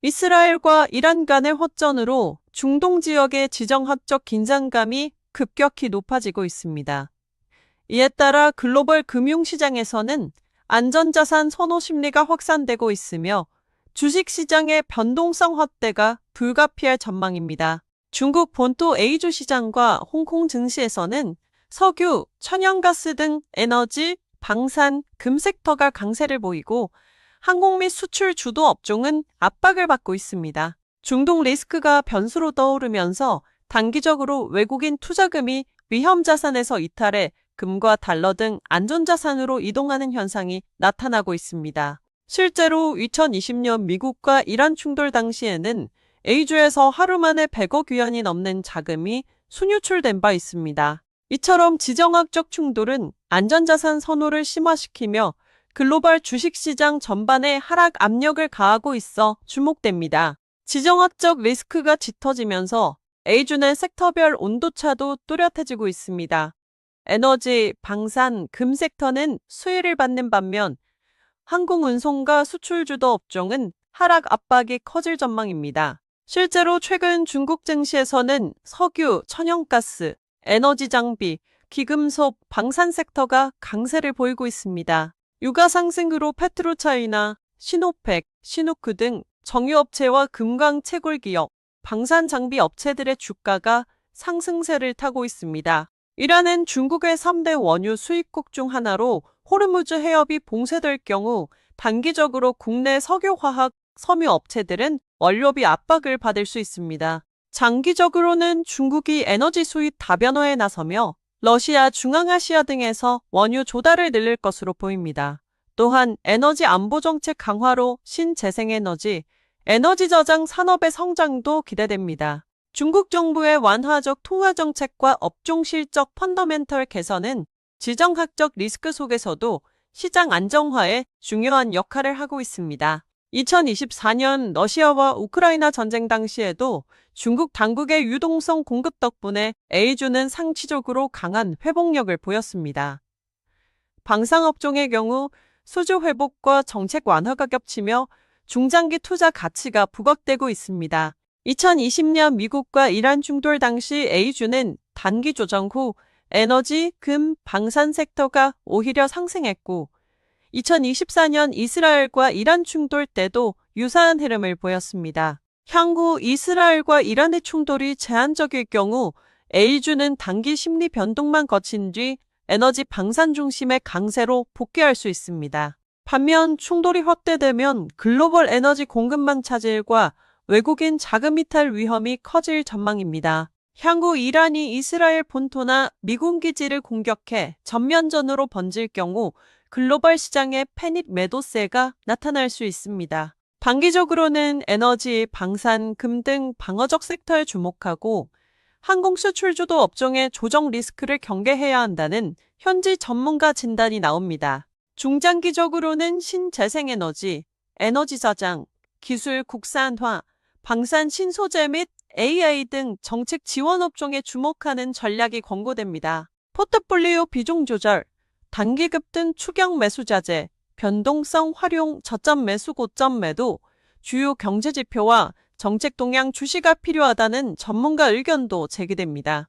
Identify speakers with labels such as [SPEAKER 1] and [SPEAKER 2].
[SPEAKER 1] 이스라엘과 이란 간의 확전으로 중동 지역의 지정학적 긴장감이 급격히 높아지고 있습니다. 이에 따라 글로벌 금융시장에서는 안전자산 선호 심리가 확산되고 있으며 주식시장의 변동성 확대가 불가피할 전망입니다. 중국 본토 A주 시장과 홍콩 증시에서는 석유, 천연가스 등 에너지, 방산, 금 섹터가 강세를 보이고 항공 및 수출 주도 업종은 압박을 받고 있습니다. 중동 리스크가 변수로 떠오르면서 단기적으로 외국인 투자금이 위험 자산에서 이탈해 금과 달러 등 안전자산으로 이동하는 현상이 나타나고 있습니다. 실제로 2020년 미국과 이란 충돌 당시에는 A주에서 하루 만에 100억 위안이 넘는 자금이 순유출된 바 있습니다. 이처럼 지정학적 충돌은 안전자산 선호를 심화시키며 글로벌 주식시장 전반에 하락 압력을 가하고 있어 주목됩니다. 지정학적 리스크가 짙어지면서 A주는 섹터별 온도차도 뚜렷해지고 있습니다. 에너지, 방산, 금 섹터는 수혜를 받는 반면 항공운송과 수출주도 업종은 하락 압박이 커질 전망입니다. 실제로 최근 중국 증시에서는 석유, 천연가스, 에너지 장비, 기금속, 방산 섹터가 강세를 보이고 있습니다. 유가 상승으로 페트로차이나, 시노펙, 시누크 등 정유업체와 금광 채굴 기업, 방산 장비 업체들의 주가가 상승세를 타고 있습니다. 이란은 중국의 3대 원유 수입국 중 하나로 호르무즈 해협이 봉쇄될 경우 단기적으로 국내 석유화학 섬유 업체들은 원료비 압박을 받을 수 있습니다. 장기적으로는 중국이 에너지 수입 다변화에 나서며 러시아, 중앙아시아 등에서 원유 조달을 늘릴 것으로 보입니다. 또한 에너지 안보 정책 강화로 신재생에너지, 에너지 저장 산업의 성장도 기대됩니다. 중국 정부의 완화적 통화 정책과 업종 실적 펀더멘털 개선은 지정학적 리스크 속에서도 시장 안정화에 중요한 역할을 하고 있습니다. 2024년 러시아와 우크라이나 전쟁 당시에도 중국 당국의 유동성 공급 덕분에 A주는 상치적으로 강한 회복력을 보였습니다. 방산업종의 경우 수주 회복과 정책 완화가 겹치며 중장기 투자 가치가 부각되고 있습니다. 2020년 미국과 이란 충돌 당시 A주는 단기 조정 후 에너지, 금, 방산 섹터가 오히려 상승했고 2024년 이스라엘과 이란 충돌 때도 유사한 흐름을 보였습니다. 향후 이스라엘과 이란의 충돌이 제한적일 경우 A주는 단기 심리 변동만 거친 뒤 에너지 방산 중심의 강세로 복귀할 수 있습니다. 반면 충돌이 확대되면 글로벌 에너지 공급망 차질과 외국인 자금 이탈 위험이 커질 전망입니다. 향후 이란이 이스라엘 본토나 미군 기지를 공격해 전면전으로 번질 경우 글로벌 시장에 패닉 매도세가 나타날 수 있습니다. 단기적으로는 에너지, 방산, 금 등 방어적 섹터에 주목하고 항공 수출주도 업종의 조정 리스크를 경계해야 한다는 현지 전문가 진단이 나옵니다. 중장기적으로는 신재생에너지, 에너지 저장, 기술 국산화, 방산 신소재 및 AI 등 정책 지원 업종에 주목하는 전략이 권고됩니다. 포트폴리오 비중 조절, 단기 급 등 추경 매수 자재, 변동성 활용 저점 매수 고점 매도, 주요 경제 지표와 정책 동향 주시가 필요하다는 전문가 의견도 제기됩니다.